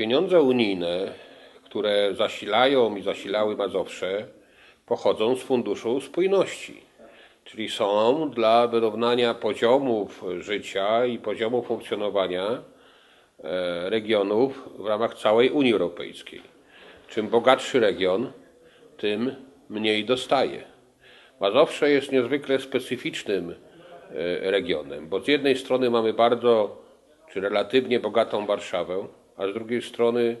Pieniądze unijne, które zasilają i zasilały Mazowsze, pochodzą z Funduszu Spójności, czyli są dla wyrównania poziomów życia i poziomu funkcjonowania e, regionów w ramach całej Unii Europejskiej. Czym bogatszy region, tym mniej dostaje. Mazowsze jest niezwykle specyficznym e, regionem, bo z jednej strony mamy bardzo czy relatywnie bogatą Warszawę, a z drugiej strony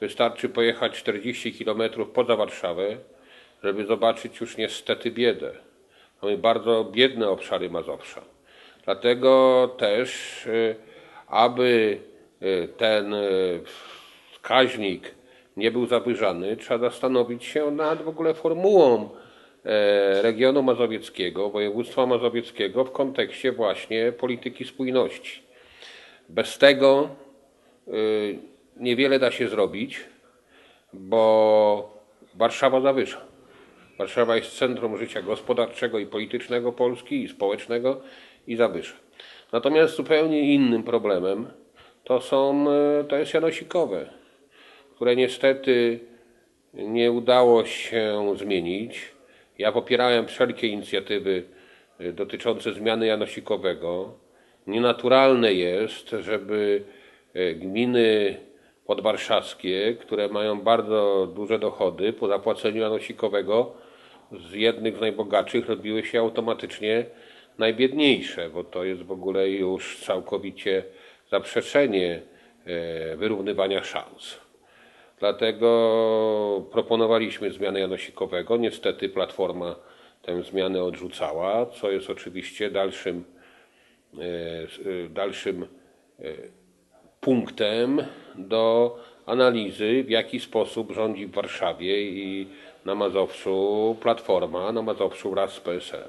wystarczy pojechać 40 km poza Warszawę, żeby zobaczyć już niestety biedę. Mamy bardzo biedne obszary Mazowsza. Dlatego też, e, aby e, ten e, wskaźnik nie był zawyżany, trzeba zastanowić się nad w ogóle formułą regionu mazowieckiego, województwa mazowieckiego w kontekście właśnie polityki spójności. Bez tego niewiele da się zrobić, bo Warszawa zawyża. Warszawa jest centrum życia gospodarczego i politycznego Polski i społecznego i zawyża. Natomiast zupełnie innym problemem to są, e, to jest Janosikowe, które niestety nie udało się zmienić. Ja popierałem wszelkie inicjatywy y, dotyczące zmiany Janosikowego. Nienaturalne jest, żeby y, gminy podwarszawskie, które mają bardzo duże dochody po zapłaceniu Janosikowego, z jednych z najbogatszych robiły się automatycznie najbiedniejsze, bo to jest w ogóle już całkowicie zaprzeczenie y, wyrównywania szans. Dlatego proponowaliśmy zmianę Janosikowego. Niestety Platforma tę zmianę odrzucała, co jest oczywiście dalszym, e, e, dalszym e, punktem do analizy, w jaki sposób rządzi w Warszawie i na Mazowszu Platforma, na Mazowszu wraz z PSL.